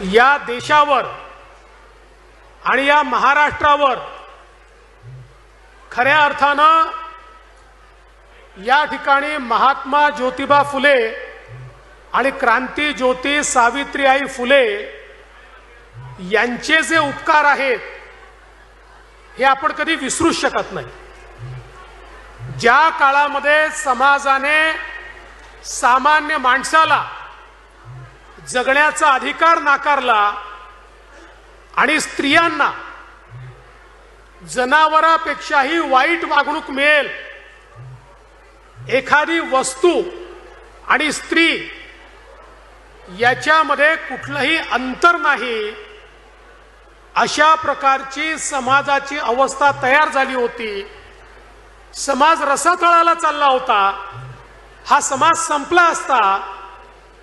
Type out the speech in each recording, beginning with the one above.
या देशावर आणि या महाराष्ट्रावर खऱ्या अर्थानं या ठिकाणी महात्मा ज्योतिबा फुले आणि क्रांती ज्योती सावित्रीबाई फुले यांचे जे उपकार आहेत हे आपण कधी विसरूच शकत नाही. ज्या काळामध्ये समाजाने सामान्य माणसाला जगण्याचा अधिकार नाकारला आणि स्त्रियांना जनावरापेक्षाही वाईट वागणूक मिळेल. एखादी वस्तू आणि स्त्री याच्यामध्ये कुठलंही अंतर नाही. अशा प्रकारची समाजाची अवस्था तयार झाली होती. समाज रसातळाला चालला होता. हा समाज संपला असता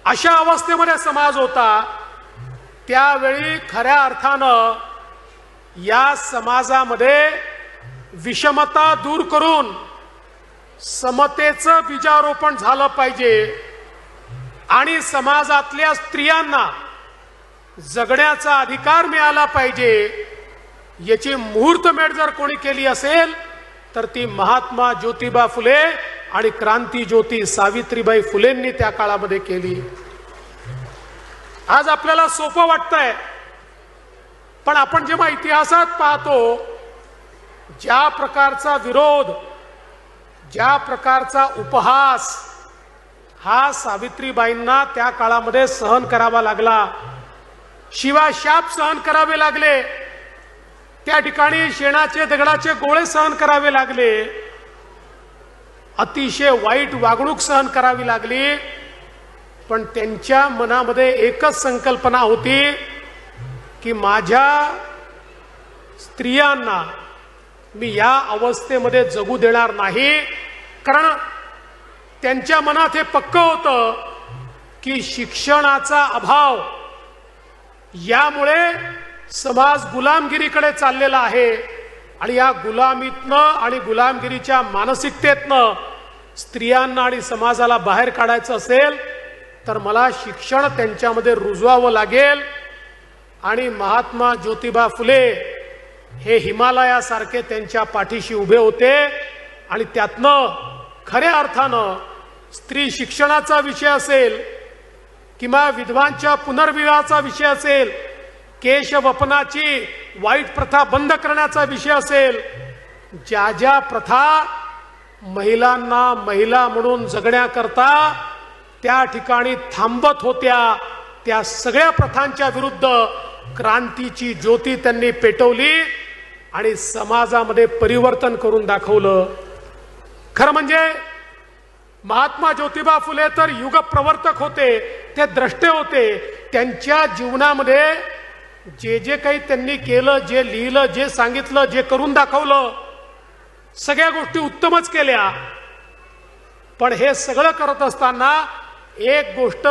अशा अवस्थेमध्ये समाज होता त्यावेळी खऱ्या अर्थानं या समाजामध्ये विषमता दूर करून समतेचं बीजारोपण झालं पाहिजे आणि समाजातल्या स्त्रियांना जगण्याचा अधिकार मिळाला पाहिजे याची मुहूर्तमेढ जर कोणी केली असेल तर ती महात्मा ज्योतिबा फुले आणि क्रांती ज्योती सावित्रीबाई फुलेंनी त्या काळामध्ये केली. आज आपल्याला सोपं वाटतंय. पण आपण जेव्हा इतिहासात पाहतो ज्या प्रकारचा विरोध ज्या प्रकारचा उपहास हा सावित्रीबाईंना त्या काळामध्ये सहन करावा लागला. शिवा शाप सहन करावे लागले. त्या ठिकाणी शेणाचे दगडाचे गोळे सहन करावे लागले. अतिशय वाईट वागणूक सहन करावी लागली. पण त्यांच्या मनामध्ये एकच संकल्पना होती की माझ्या स्त्रियांना मी या अवस्थेमध्ये जगू देणार नाही. कारण त्यांच्या मनात हे पक्क होतं की शिक्षणाचा अभाव यामुळे समाज गुलामगिरीकडे चाललेला आहे. आणि या गुलामीतनं आणि गुलामगिरीच्या मानसिकतेतनं स्त्रियांना आणि समाजाला बाहेर काढायचं असेल तर मला शिक्षण त्यांच्यामध्ये रुजवावं लागेल. आणि महात्मा ज्योतिबा फुले हे हिमालयासारखे त्यांच्या पाठीशी उभे होते आणि त्यातनं खऱ्या अर्थानं स्त्री शिक्षणाचा विषय असेल किंवा विधवांच्या पुनर्विवाहाचा विषय असेल केशवपनाची वाईट प्रथा बंद करण्याचा विषय असेल ज्या ज्या प्रथा महिलांना महिला म्हणून जगण्याकरता त्या ठिकाणी थांबत होत्या. त्या सगळ्या प्रथांच्या विरुद्ध क्रांतीची ज्योती त्यांनी पेटवली आणि समाजामध्ये परिवर्तन करून दाखवलं. खरं म्हणजे महात्मा ज्योतिबा फुले तर युग प्रवर्तक होते ते द्रष्टे होते. त्यांच्या जीवनामध्ये जे जे काही त्यांनी केलं जे लिहिलं जे सांगितलं जे करून दाखवलं सगळ्या गोष्टी उत्तमच केल्या. पण हे सगळं करत असताना एक गोष्ट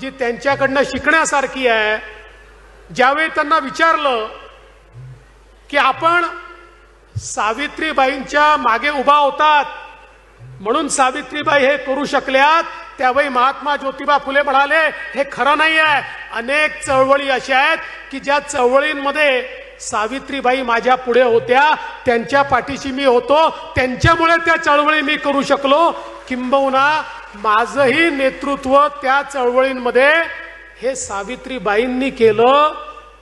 जी त्यांच्याकडनं शिकण्यासारखी आहे ज्यावेळी त्यांना विचारलं की आपण सावित्रीबाईंच्या मागे उभा होतात म्हणून सावित्रीबाई हे करू शकल्यात त्यावेळी महात्मा ज्योतिबा फुले म्हणाले हे खरं नाही आहे अनेक चळवळी अशा आहेत की ज्या चळवळींमध्ये सावित्रीबाई माझ्या पुढे होत्या. त्यांच्या पाठीशी मी होतो. त्यांच्यामुळे त्या चळवळी मी करू शकलो. किंबहुना माझंही नेतृत्व त्या चळवळींमध्ये हे सावित्रीबाईंनी केलं.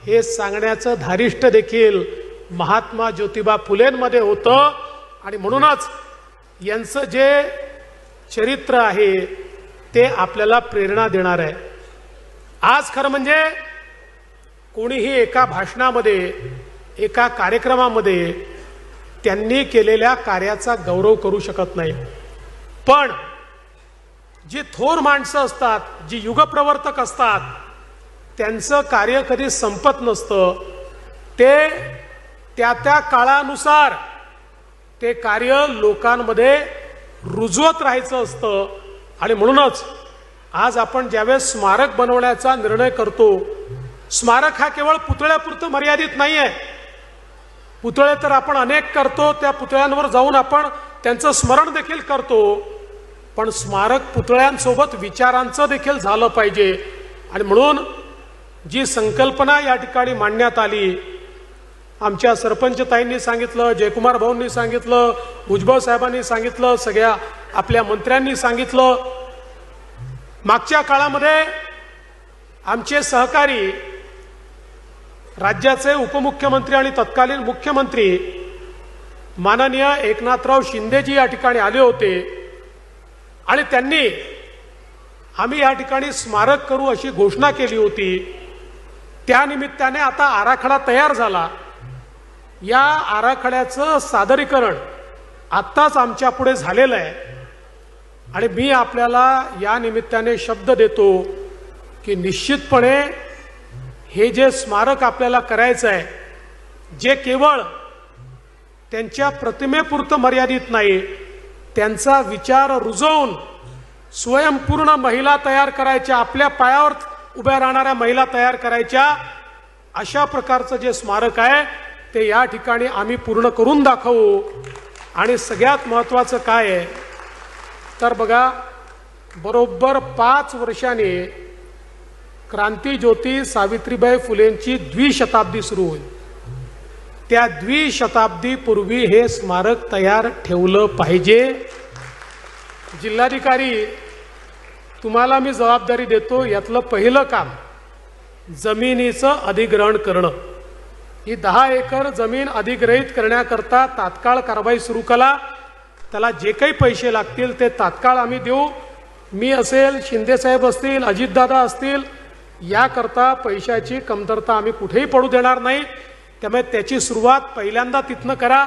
हे सांगण्याचं धारिष्ट देखील महात्मा ज्योतिबा फुलेंमध्ये होतं. आणि म्हणूनच यांचं जे चरित्र आहे ते आपल्याला प्रेरणा देणार आहे. आज खरं म्हणजे कोणीही एका भाषणामध्ये एका कार्यक्रमामध्ये त्यांनी केलेल्या कार्याचा गौरव करू शकत नाही. पण जी थोर माणसं असतात जी युगप्रवर्तक असतात त्यांचं कार्य कधी संपत नसतं. ते त्या त्या काळानुसार ते कार्य लोकांमध्ये रुजवत राहायचं असतं. आणि म्हणूनच आज आपण ज्यावेळेस स्मारक बनवण्याचा निर्णय करतो स्मारक हा केवळ पुतळ्यापुरतं मर्यादित नाही आहे पुतळे तर आपण अनेक करतो त्या पुतळ्यांवर जाऊन आपण त्यांचं स्मरण देखील करतो. पण स्मारक पुतळ्यांसोबत विचारांचं देखील झालं पाहिजे. आणि म्हणून जी संकल्पना या ठिकाणी मांडण्यात आली आमच्या सरपंचताईंनी सांगितलं जयकुमार भाऊंनी सांगितलं भुजबळ साहेबांनी सांगितलं सगळ्या आपल्या मंत्र्यांनी सांगितलं. मागच्या काळामध्ये आमचे सहकारी राज्याचे उपमुख्यमंत्री आणि तत्कालीन मुख्यमंत्री माननीय एकनाथराव शिंदेजी या ठिकाणी आले होते. आणि त्यांनी आम्ही या ठिकाणी स्मारक करू अशी घोषणा केली होती. त्यानिमित्ताने आता आराखडा तयार झाला. या आराखड्याचं सादरीकरण आत्ताच आमच्या पुढे झालेलं आहे. आणि मी आपल्याला या निमित्ताने शब्द देतो की निश्चितपणे हे जे स्मारक आपल्याला करायचं आहे जे केवळ त्यांच्या प्रतिमेपुरतं मर्यादित नाही त्यांचा विचार रुजवून स्वयंपूर्ण महिला तयार करायच्या आपल्या पायावर उभ्या राहणाऱ्या महिला तयार करायच्या अशा प्रकारचं जे स्मारक आहे ते या ठिकाणी आम्ही पूर्ण करून दाखवू. आणि सगळ्यात महत्त्वाचं काय आहे तर बघा बरोबर पाच वर्षाने क्रांतीज्योती सावित्रीबाई फुलेंची द्विशताब्दी सुरू होईल. त्या द्विशताब्दीपूर्वी हे स्मारक तयार ठेवलं पाहिजे. जिल्हाधिकारी तुम्हाला मी जबाबदारी देतो यातलं पहिलं काम जमिनीचं अधिग्रहण करणं. ही दहा एकर जमीन अधिग्रहित करण्याकरता तात्काळ कारवाई सुरू करा. त्याला जे काही पैसे लागतील ते तात्काळ आम्ही देऊ. मी असेल शिंदेसाहेब असतील अजितदादा असतील याकरता पैशाची कमतरता आम्ही कुठेही पडू देणार नाही. त्यामुळे त्याची सुरुवात पहिल्यांदा तिथनं करा.